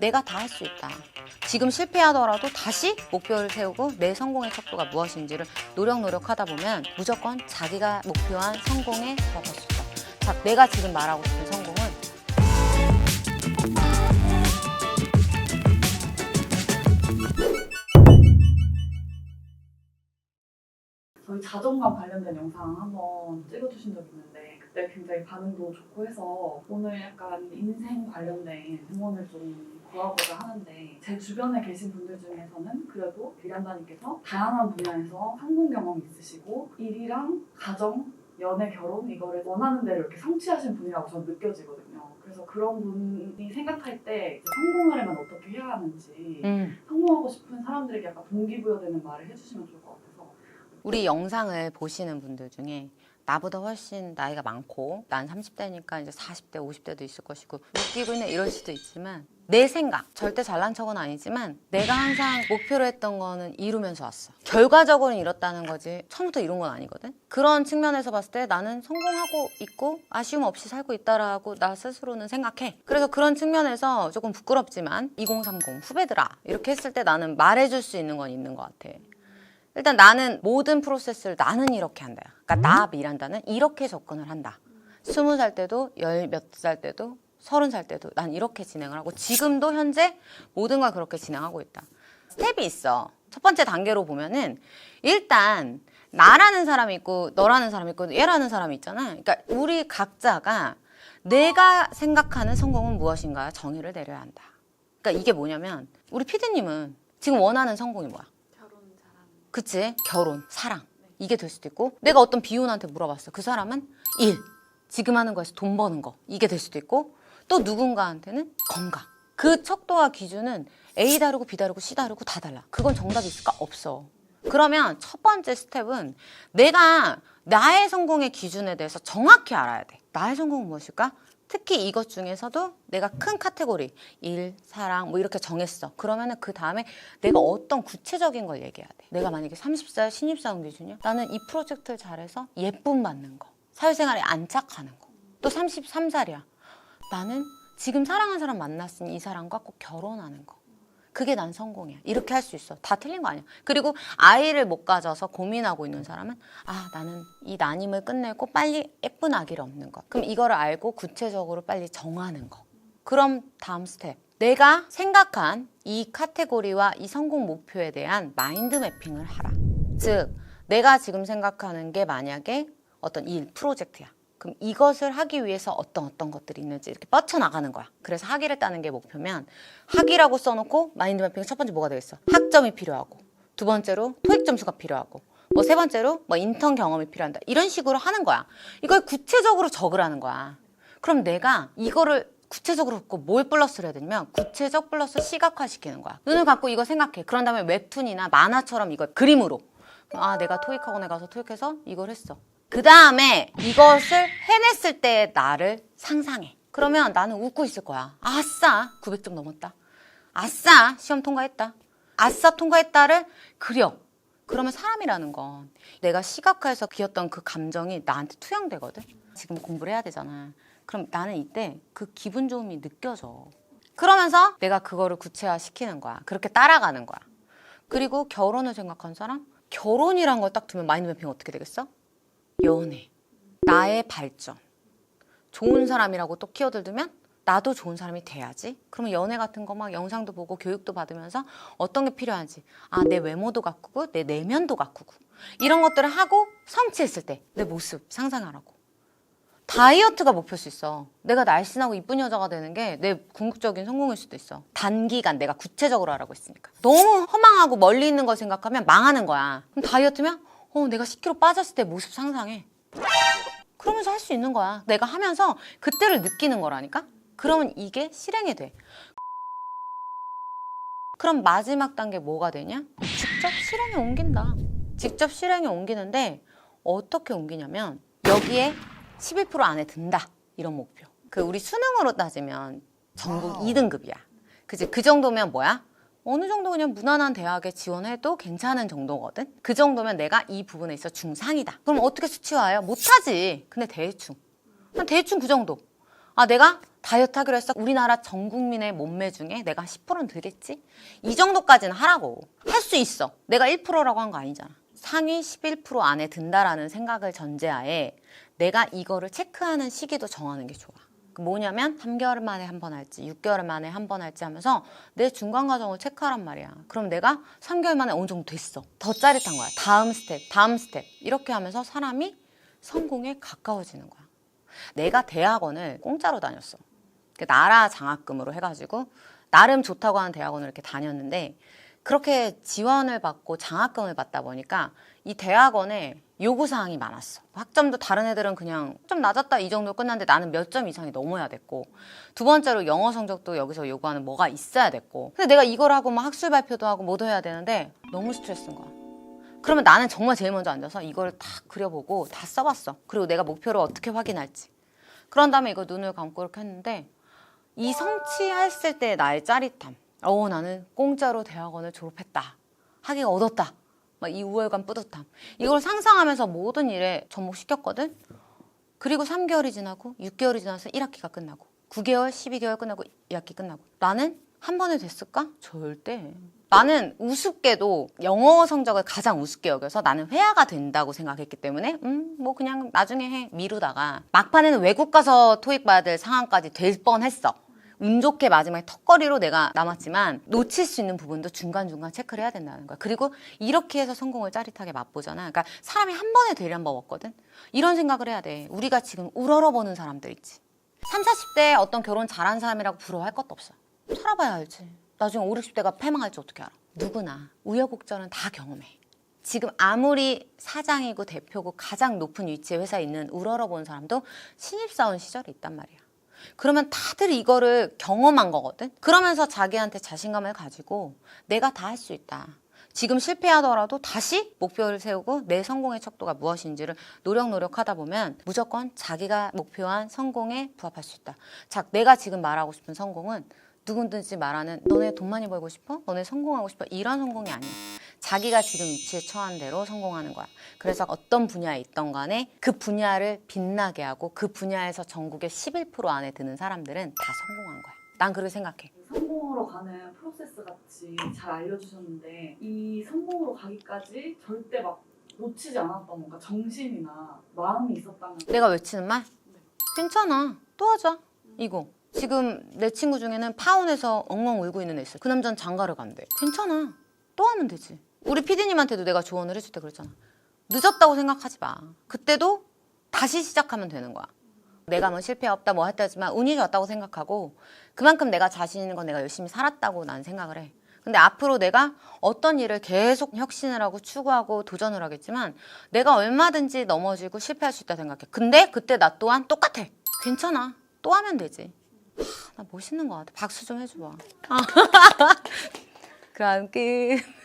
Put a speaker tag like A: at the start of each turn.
A: 내가 다 할 수 있다. 지금 실패하더라도 다시 목표를 세우고 내 성공의 척도가 무엇인지를 노력 노력하다 보면 무조건 자기가 목표한 성공에 들어갈 수 있다. 자, 내가 지금 말하고 싶은 성공은
B: 저희 자존감 관련된 영상 한번 찍어주신 적이 있는데 그때 굉장히 반응도 좋고 해서 오늘 약간 인생 관련된 응원을 좀 구하고자 하는데 제 주변에 계신 분들 중에서는 그래도 비란다님께서 다양한 분야에서 성공 경험이 있으시고 일이랑 가정, 연애, 결혼 이거를 원하는 대로 이렇게 성취하신 분이라고 저는 느껴지거든요. 그래서 그런 분이 생각할 때 이제 성공하려면 어떻게 해야 하는지
A: 음,
B: 성공하고 싶은 사람들에게 약간 동기부여되는 말을 해주시면 좋을 것 같아서
A: 우리 영상을 보시는 분들 중에 나보다 훨씬 나이가 많고 난 30대니까 이제 40대, 50대도 있을 것이고 웃기고 있네 이럴 수도 있지만 내 생각 절대 잘난 척은 아니지만 내가 항상 목표로 했던 거는 이루면서 왔어. 결과적으로는 이뤘다는 거지 처음부터 이룬 건 아니거든. 그런 측면에서 봤을 때 나는 성공하고 있고 아쉬움 없이 살고 있다라고 나 스스로는 생각해. 그래서 그런 측면에서 조금 부끄럽지만 2030 후배들아 이렇게 했을 때 나는 말해줄 수 있는 건 있는 것 같아 일단 나는 모든 프로세스를 나는 이렇게 한다. 그러니까 나 미란다는 이렇게 접근을 한다. 스무 살 때도 열 몇 살 때도 서른 살 때도 난 이렇게 진행을 하고 지금도 현재 모든 걸 그렇게 진행하고 있다. 스텝이 있어. 첫 번째 단계로 보면은 일단 나라는 사람이 있고 너라는 사람이 있고 얘라는 사람이 있잖아. 그러니까 우리 각자가 내가 생각하는 성공은 무엇인가 정의를 내려야 한다. 그러니까 이게 뭐냐면 우리 피디님은 지금 원하는 성공이 뭐야? 그치? 결혼, 사랑. 이게 될 수도 있고, 내가 어떤 비혼한테 물어봤어. 그 사람은 일. 지금 하는 거에서 돈 버는 거. 이게 될 수도 있고, 또 누군가한테는 건강. 그 척도와 기준은 A 다르고 B 다르고 C 다르고 다 달라. 그건 정답이 있을까? 없어. 그러면 첫 번째 스텝은 내가 나의 성공의 기준에 대해서 정확히 알아야 돼. 나의 성공은 무엇일까? 특히 이것 중에서도 내가 큰 카테고리, 일, 사랑, 뭐 이렇게 정했어. 그러면은 그 다음에 내가 어떤 구체적인 걸 얘기해야 돼. 내가 만약에 30살 신입사원 기준이야. 나는 이 프로젝트를 잘해서 예쁨 받는 거. 사회생활에 안착하는 거. 또 33살이야. 나는 지금 사랑하는 사람 만났으니 이 사람과 꼭 결혼하는 거. 그게 난 성공이야. 이렇게 할 수 있어. 다 틀린 거 아니야. 그리고 아이를 못 가져서 고민하고 있는 사람은 아, 나는 이 난임을 끝내고 빨리 예쁜 아기를 얻는 거. 그럼 이거를 알고 구체적으로 빨리 정하는 거. 그럼 다음 스텝. 내가 생각한 이 카테고리와 이 성공 목표에 대한 마인드 매핑을 하라. 즉, 내가 지금 생각하는 게 만약에 어떤 일, 프로젝트야. 그럼 이것을 하기 위해서 어떤 어떤 것들이 있는지 이렇게 뻗쳐나가는 거야. 그래서 학위를 따는 게 목표면 학위라고 써놓고 마인드 매핑 첫 번째 뭐가 되겠어? 학점이 필요하고 두 번째로 토익 점수가 필요하고 뭐 세 번째로 뭐 인턴 경험이 필요한다. 이런 식으로 하는 거야. 이걸 구체적으로 적으라는 거야. 그럼 내가 이거를 구체적으로 갖고 뭘 플러스를 해야 되냐면 구체적 플러스 시각화 시키는 거야. 눈을 갖고 이거 생각해. 그런 다음에 웹툰이나 만화처럼 이걸 그림으로. 아, 내가 토익학원에 가서 토익해서 이걸 했어. 그 다음에 이것을 해냈을 때의 나를 상상해. 그러면 나는 웃고 있을 거야. 아싸! 900점 넘었다. 아싸! 시험 통과했다. 아싸! 통과했다를 그려. 그러면 사람이라는 건 내가 시각화해서 그렸던 그 감정이 나한테 투영되거든. 지금 공부를 해야 되잖아. 그럼 나는 이때 그 기분 좋음이 느껴져. 그러면서 내가 그거를 구체화 시키는 거야. 그렇게 따라가는 거야. 그리고 결혼을 생각한 사람? 결혼이란 걸 딱 두면 마인드 매핑 어떻게 되겠어? 연애. 나의 발전. 좋은 사람이라고 또 키워드를 두면 나도 좋은 사람이 돼야지. 그러면 연애 같은 거 막 영상도 보고 교육도 받으면서 어떤 게 필요한지. 아, 내 외모도 가꾸고 내 내면도 가꾸고. 이런 것들을 하고 성취했을 때 내 모습 상상하라고. 다이어트가 목표일 수 있어. 내가 날씬하고 이쁜 여자가 되는 게 내 궁극적인 성공일 수도 있어. 단기간 내가 구체적으로 하라고 했으니까. 너무 허망하고 멀리 있는 걸 생각하면 망하는 거야. 그럼 다이어트면 어, 내가 10kg 빠졌을 때 모습 상상해. 그러면서 할 수 있는 거야. 내가 하면서 그때를 느끼는 거라니까? 그러면 이게 실행이 돼. 그럼 마지막 단계 뭐가 되냐? 직접 실행에 옮긴다. 직접 실행에 옮기는데 어떻게 옮기냐면 여기에 11% 안에 든다. 이런 목표. 그 우리 수능으로 따지면 전국 2등급이야. 그지? 그 정도면 뭐야? 어느 정도 그냥 무난한 대학에 지원해도 괜찮은 정도거든? 그 정도면 내가 이 부분에 있어 중상이다. 그럼 어떻게 수치화해요? 못하지. 근데 대충. 한 대충 그 정도. 아, 내가 다이어트 하기로 했어. 우리나라 전 국민의 몸매 중에 내가 10%는 들겠지? 이 정도까지는 하라고. 할 수 있어. 내가 1%라고 한 거 아니잖아. 상위 11% 안에 든다라는 생각을 전제하에 내가 이거를 체크하는 시기도 정하는 게 좋아. 그 뭐냐면 3개월 만에 한 번 할지 6개월 만에 한 번 할지 하면서 내 중간 과정을 체크하란 말이야. 그럼 내가 3개월 만에 어느 정도 됐어. 더 짜릿한 거야. 다음 스텝, 다음 스텝. 이렇게 하면서 사람이 성공에 가까워지는 거야. 내가 대학원을 공짜로 다녔어. 그 나라 장학금으로 해가지고 나름 좋다고 하는 대학원을 이렇게 다녔는데 그렇게 지원을 받고 장학금을 받다 보니까 이 대학원에 요구 사항이 많았어. 학점도 다른 애들은 그냥 좀 낮았다 이 정도 끝났는데 나는 몇 점 이상이 넘어야 됐고 두 번째로 영어 성적도 여기서 요구하는 뭐가 있어야 됐고 근데 내가 이걸 하고 막 학술 발표도 하고 뭐도 해야 되는데 너무 스트레스인 거야. 그러면 나는 정말 제일 먼저 앉아서 이걸 다 그려보고 다 써봤어. 그리고 내가 목표를 어떻게 확인할지. 그런 다음에 이거 눈을 감고 이렇게 했는데 이 성취했을 때 나의 짜릿함. 어, 나는 공짜로 대학원을 졸업했다. 학위가 얻었다. 막 이 우월감, 뿌듯함. 이걸 상상하면서 모든 일에 접목시켰거든. 그리고 3개월이 지나고 6개월이 지나서 1학기가 끝나고 9개월, 12개월 끝나고 2학기 끝나고 나는 한 번에 됐을까? 절대. 나는 우습게도 영어 성적을 가장 우습게 여겨서 나는 회화가 된다고 생각했기 때문에 음 뭐 그냥 나중에 해 미루다가 막판에는 외국 가서 토익 봐야 될 상황까지 될 뻔했어. 운 좋게 마지막에 턱걸이로 내가 남았지만 놓칠 수 있는 부분도 중간중간 체크를 해야 된다는 거야. 그리고 이렇게 해서 성공을 짜릿하게 맛보잖아. 그러니까 사람이 한 번에 되려는 법 없거든. 이런 생각을 해야 돼. 우리가 지금 우러러보는 사람들 있지. 3, 40대 어떤 결혼 잘한 사람이라고 부러워할 것도 없어. 살아봐야 알지. 나중에 5, 60대가 패망할지 어떻게 알아. 누구나 우여곡절은 다 경험해. 지금 아무리 사장이고 대표고 가장 높은 위치에 회사에 있는 우러러본 사람도 신입사원 시절이 있단 말이야. 그러면 다들 이거를 경험한 거거든. 그러면서 자기한테 자신감을 가지고 내가 다 할 수 있다. 지금 실패하더라도 다시 목표를 세우고 내 성공의 척도가 무엇인지를 노력 노력하다 보면 무조건 자기가 목표한 성공에 부합할 수 있다. 자, 내가 지금 말하고 싶은 성공은 누구든지 말하는 너네 돈 많이 벌고 싶어? 너네 성공하고 싶어? 이런 성공이 아니야. 자기가 지금 위치에 처한 대로 성공하는 거야. 그래서 어떤 분야에 있던 간에 그 분야를 빛나게 하고 그 분야에서 전국의 11% 안에 드는 사람들은 다 성공한 거야. 난 그렇게 생각해.
B: 성공으로 가는 프로세스 같이 잘 알려주셨는데 이 성공으로 가기까지 절대 막 놓치지 않았던 뭔가 정신이나 마음이 있었다면
A: 내가 외치는 말? 괜찮아. 또 하자. 이거. 지금 내 친구 중에는 파혼해서 엉엉 울고 있는 애 있어. 그 남자는 장가를 간대. 괜찮아. 또 하면 되지. 우리 피디님한테도 내가 조언을 해줄 때 그랬잖아. 늦었다고 생각하지 마. 그때도 다시 시작하면 되는 거야. 내가 뭐 실패 없다 뭐 했다지만 운이 좋았다고 생각하고 그만큼 내가 자신 있는 건 내가 열심히 살았다고 난 생각을 해. 근데 앞으로 내가 어떤 일을 계속 혁신을 하고 추구하고 도전을 하겠지만 내가 얼마든지 넘어지고 실패할 수 있다 생각해. 근데 그때 나 또한 똑같아. 괜찮아. 또 하면 되지. 하, 나 멋있는 것 같아. 박수 좀 해줘봐. 그럼 끝.